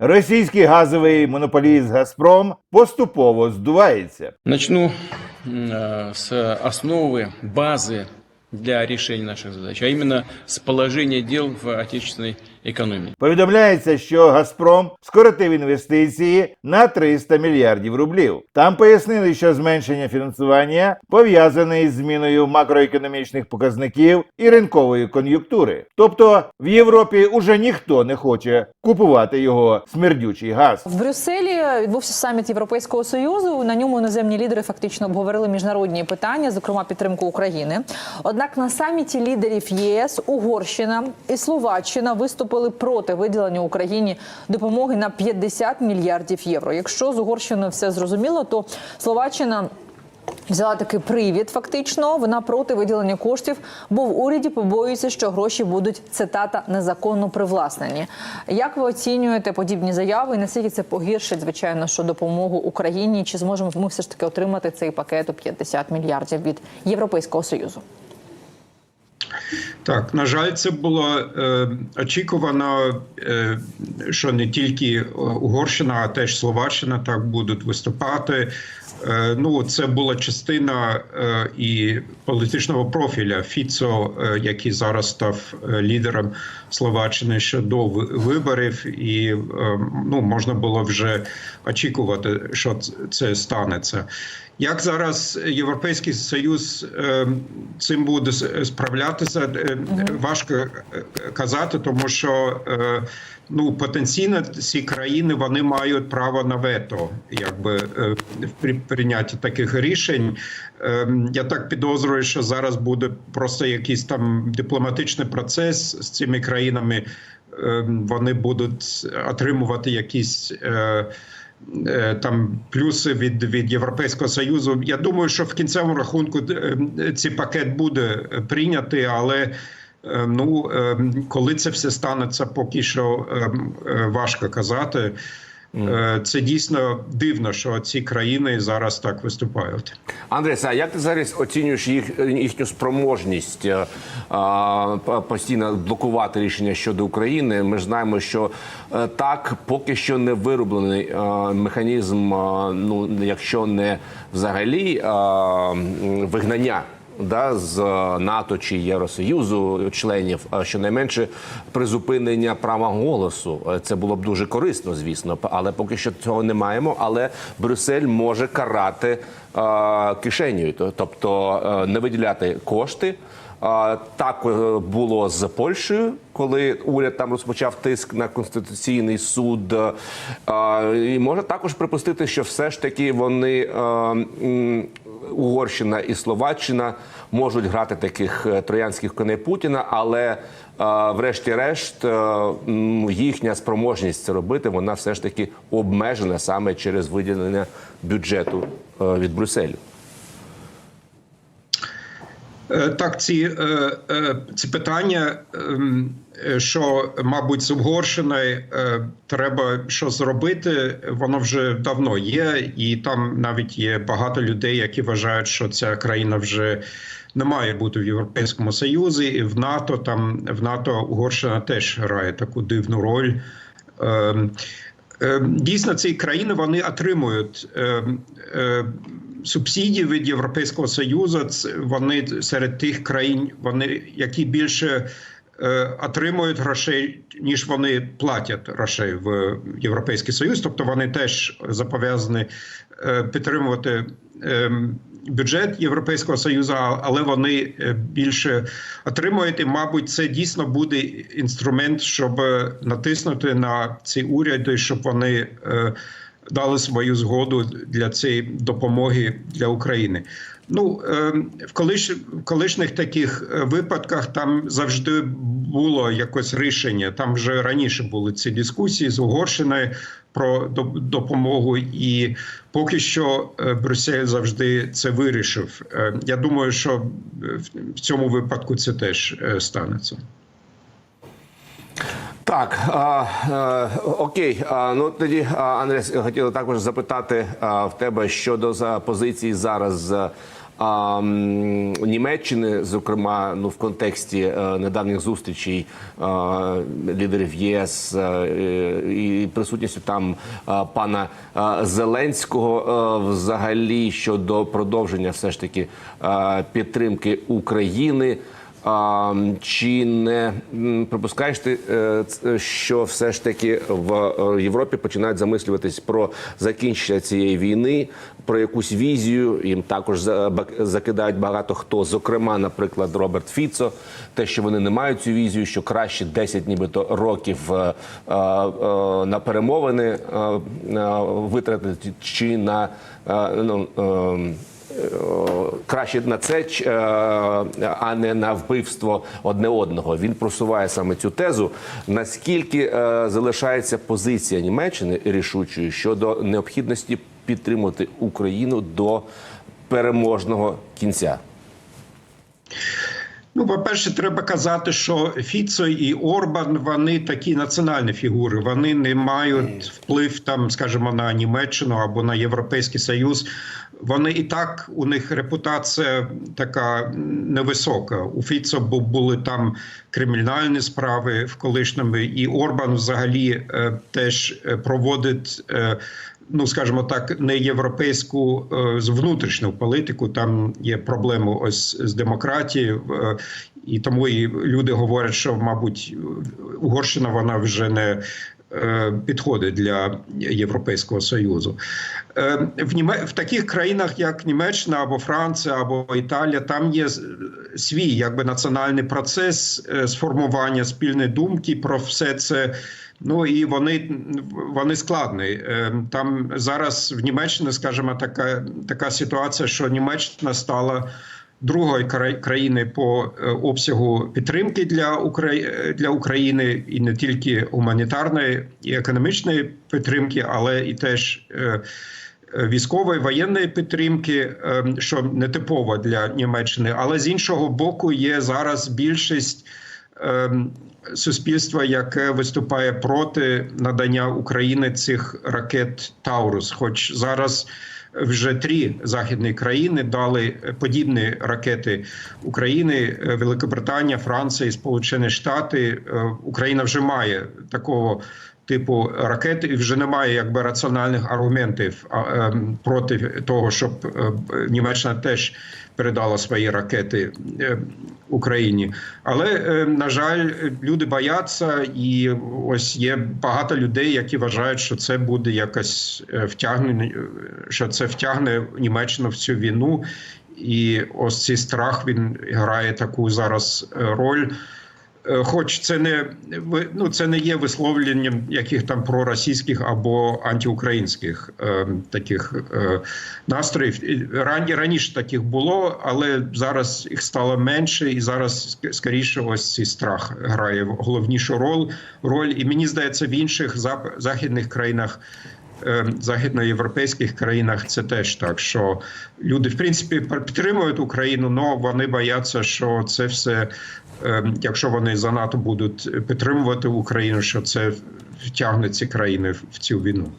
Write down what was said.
російський газовий монополіст Газпром поступово здувається. Начну м, э, с основы, базы для решения наших задач, а именно с положения дел в отечественной экономике. Повідомляється, що Газпром скоротив інвестиції на 300 мільярдів рублів. Там пояснили, що зменшення фінансування пов'язане із зміною макроекономічних показників і ринкової кон'юнктури. Тобто в Європі уже ніхто не хоче купувати його смердючий газ. В Брюсселі відбувся саміт Європейського союзу. На ньому іноземні лідери фактично обговорили міжнародні питання, зокрема підтримку України. Однак на саміті лідерів ЄС Угорщина і Словаччина виступили проти виділення Україні допомоги на 50 мільярдів євро. Якщо з Угорщиною все зрозуміло, то Словаччина. Взяла такий привід, фактично. Вона проти виділення коштів, бо в уряді побоюються, що гроші будуть цитата незаконно привласнені. Як ви оцінюєте подібні заяви? І наскільки це погіршить, звичайно, що допомогу Україні? Чи зможемо ми все ж таки отримати цей пакет у 50 мільярдів від Європейського союзу? Так, на жаль, це було е, очікувано, е, що не тільки Угорщина, а теж Словаччина так будуть виступати. Е, ну, це була частина е, і політичного профіля Фіцо, е, який зараз став лідером Словаччини ще до виборів, і ну, можна було вже очікувати, що це станеться. Як зараз Європейський Союз цим буде справлятися, важко казати, тому що ну потенційно ці країни вони мають право на вето, якби в при- прийнятті таких рішень. Е, Я так підозрюю, що зараз буде просто якийсь там дипломатичний процес з цими країнами. Е, Вони будуть отримувати якісь. е, е, там плюси від, від Європейського союзу. Я думаю, що в кінцевому рахунку е, цей пакет буде прийнятий, але ну е, коли це все станеться, поки що важко казати. Е, Це дійсно дивно, що ці країни зараз так виступають. Андрес, а як ти зараз оцінюєш їх їхню спроможність е, а, постійно блокувати рішення щодо України? Ми ж знаємо, що е, так поки що не вироблений е, механізм, е, ну якщо не взагалі м, вигнання. Да, з е, НАТО чи Євросоюзу членів е, щонайменше призупинення права голосу. Е, Це було б дуже корисно, звісно, але поки що цього не маємо. Але Брюссель може карати кишенею, тобто не виділяти кошти. Так було з Польщею, коли уряд там розпочав тиск на конституційний суд. І можна також припустити, що все ж таки вони Угорщина і Словаччина можуть грати таких е, троянських коней Путіна, але е, врешті-решт е, їхня спроможність це робити, вона все ж таки обмежена саме через виділення бюджету від Брюсселю. Е, Так, ці, е, е, ці питання, ем, що, мабуть, з Угорщиною е, треба щось зробити, воно вже давно є, і там навіть є багато людей, які вважають, що ця країна вже не має бути в Європейському Союзі, і в НАТО там в НАТО Угорщина теж грає таку дивну роль. Ем, Е, Дійсно, ці країни вони отримують субсидії від Європейського Союзу. Вони серед тих країн, вони які більше е, отримують грошей, ніж вони платять грошей в Європейський Союз. Тобто вони теж зобов'язані е, підтримувати. е, Бюджет Європейського союзу, але вони е, більше отримують. І, мабуть, це дійсно буде інструмент, щоб натиснути на ці уряди, щоб вони дали свою згоду для цієї допомоги для України. Ну е, в колиш, колишніх таких е, випадках там завжди було якось рішення. Там вже раніше були ці дискусії з Угорщиною про допомогу, і поки що е, Брюссель завжди це вирішив. Е, Я думаю, що в- цьому випадку це теж станеться. Так, а, е, окей. А, ну тоді, а, Андрес, хотіли також запитати а, в тебе щодо за позиції зараз. а, а, Німеччини, зокрема, ну в контексті е, недавніх зустрічей е, лідерів ЄС е, і присутністю там е, пана е, Зеленського, е, взагалі щодо продовження все ж таки е, підтримки України. А, чи не припускаєш ти, е, що все ж таки в е, Європі починають замислюватись про закінчення цієї війни, про якусь візію? Їм також за- закидають багато хто, зокрема, наприклад, Роберт Фіцо, те, що вони не мають цю візію, що краще 10 нібито років е, на перемовини витратити чи на ну. Краще на це, е, а не на вбивство одне одного. Він просуває саме цю тезу. Наскільки е, залишається позиція Німеччини рішучою щодо необхідності підтримати Україну до переможного кінця? Ну, по-перше, треба казати, що Фіцо і Орбан вони такі національні фігури. Вони не мають вплив там, скажімо, на Німеччину або на Європейський Союз. Вони і так у них репутація така невисока. У Фіцо були там кримінальні справи в колишньому, і Орбан взагалі е, теж е, проводить. Ну скажімо так, не європейську е, з внутрішню політику. Там є проблеми ось з демократією, е, і тому і люди говорять, що мабуть Угорщина вона вже не. е, Підходить для Європейського союзу в Німе... в таких країнах, як Німеччина або Франція або Італія, там є свій якби національний процес сформування спільної думки про все це. Ну і вони, вони складні. Е, Там зараз в Німеччині, скажімо, така, така ситуація, що Німеччина стала другою кра- країною по е, обсягу підтримки для України для України і не тільки гуманітарної і економічної підтримки, але і теж. е, Військової воєнної підтримки, що не типово для Німеччини, але з іншого боку, є зараз більшість ем, суспільства, яке виступає проти надання України цих ракет Таурус. Хоч зараз вже три західні країни дали подібні ракети України: е, Великобританія, Франція і Сполучені Штати. Е, Україна вже має такого. Типу ракет і вже немає якби раціональних аргументів ем, проти того, щоб е, Німеччина теж передала свої ракети е, Україні. Але на жаль, люди бояться, і ось є багато людей, які вважають, що це буде якось е, втягнення, що це втягне Німеччину в цю війну. І ось цей страх він грає таку зараз е, роль. Е, Хоч це не ну, це не є висловленням яких там проросійських або антиукраїнських е, таких е, настроїв. Рані раніше таких було, але зараз їх стало менше, і зараз скоріше ось цей страх грає головнішу роль. роль. І мені здається, в інших західних країнах. Е, Західноєвропейських країнах це теж так, що люди в принципі підтримують Україну, але вони бояться, що це все, е, якщо вони занадто будуть підтримувати Україну, що це втягне ці країни в цю війну.